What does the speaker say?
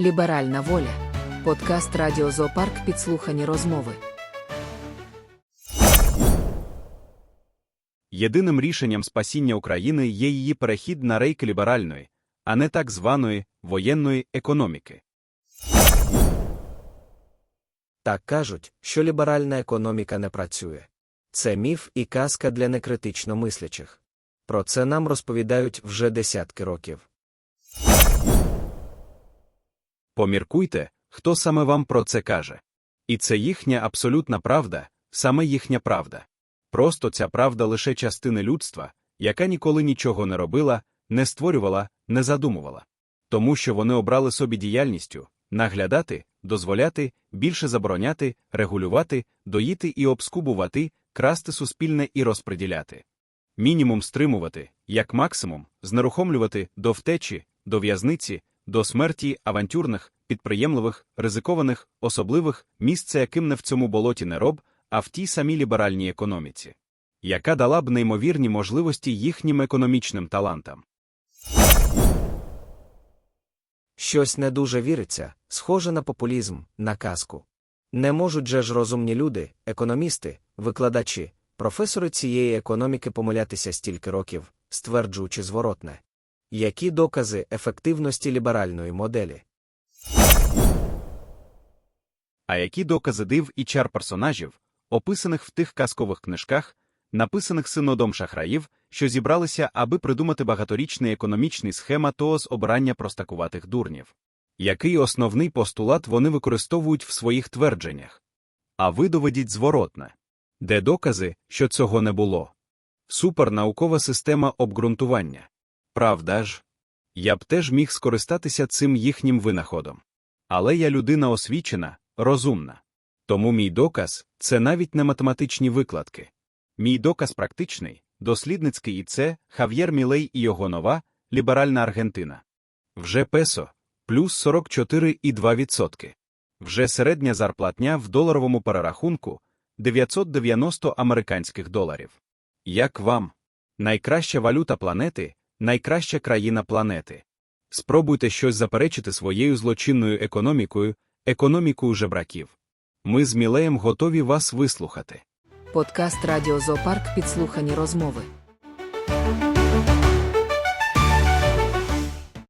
Ліберальна воля. Подкаст Радіо Зоопарк підслухані розмови. Єдиним рішенням спасіння України є її перехід на рейки ліберальної, а не так званої воєнної економіки. Так кажуть, що ліберальна економіка не працює. Це міф і казка для некритично мислячих. Про це нам розповідають вже десятки років. Поміркуйте, хто саме вам про це каже. І це їхня абсолютна правда, саме їхня правда. Просто ця правда лише частини людства, яка ніколи нічого не робила, не створювала, не задумувала. Тому що вони обрали собі діяльністю наглядати, дозволяти, більше забороняти, регулювати, доїти і обскубувати, красти суспільне і розподіляти. Мінімум стримувати, як максимум, знерухомлювати до втечі, до в'язниці, до смерті авантюрних, підприємливих, ризикованих, особливих, місце яким не в цьому болоті не роб, а в тій самій ліберальній економіці, яка дала б неймовірні можливості їхнім економічним талантам. Щось не дуже віриться, схоже на популізм, на казку. Не можуть же ж розумні люди, економісти, викладачі, професори цієї економіки помилятися стільки років, стверджуючи зворотне. Які докази ефективності ліберальної моделі? А які докази див і чар персонажів, описаних в тих казкових книжках, написаних синодом шахраїв, що зібралися, аби придумати багаторічний економічний схема того з обрання простакуватих дурнів? Який основний постулат вони використовують в своїх твердженнях? А ви доведіть зворотне. Де докази, що цього не було? Супернаукова система обґрунтування. Правда ж? Я б теж міг скористатися цим їхнім винаходом. Але я людина освічена, розумна. Тому мій доказ це навіть не математичні викладки. Мій доказ практичний, дослідницький і це Хав'єр Мілей і його нова ліберальна Аргентина. Вже песо плюс 44,2%. Вже середня зарплатня в доларовому перерахунку 990 американських доларів. Як вам? Найкраща валюта планети, найкраща країна планети. Спробуйте щось заперечити своєю злочинною економікою, економікою жебраків. Ми з Мілеєм готові вас вислухати. Подкаст Радіо Зоопарк підслухані розмови.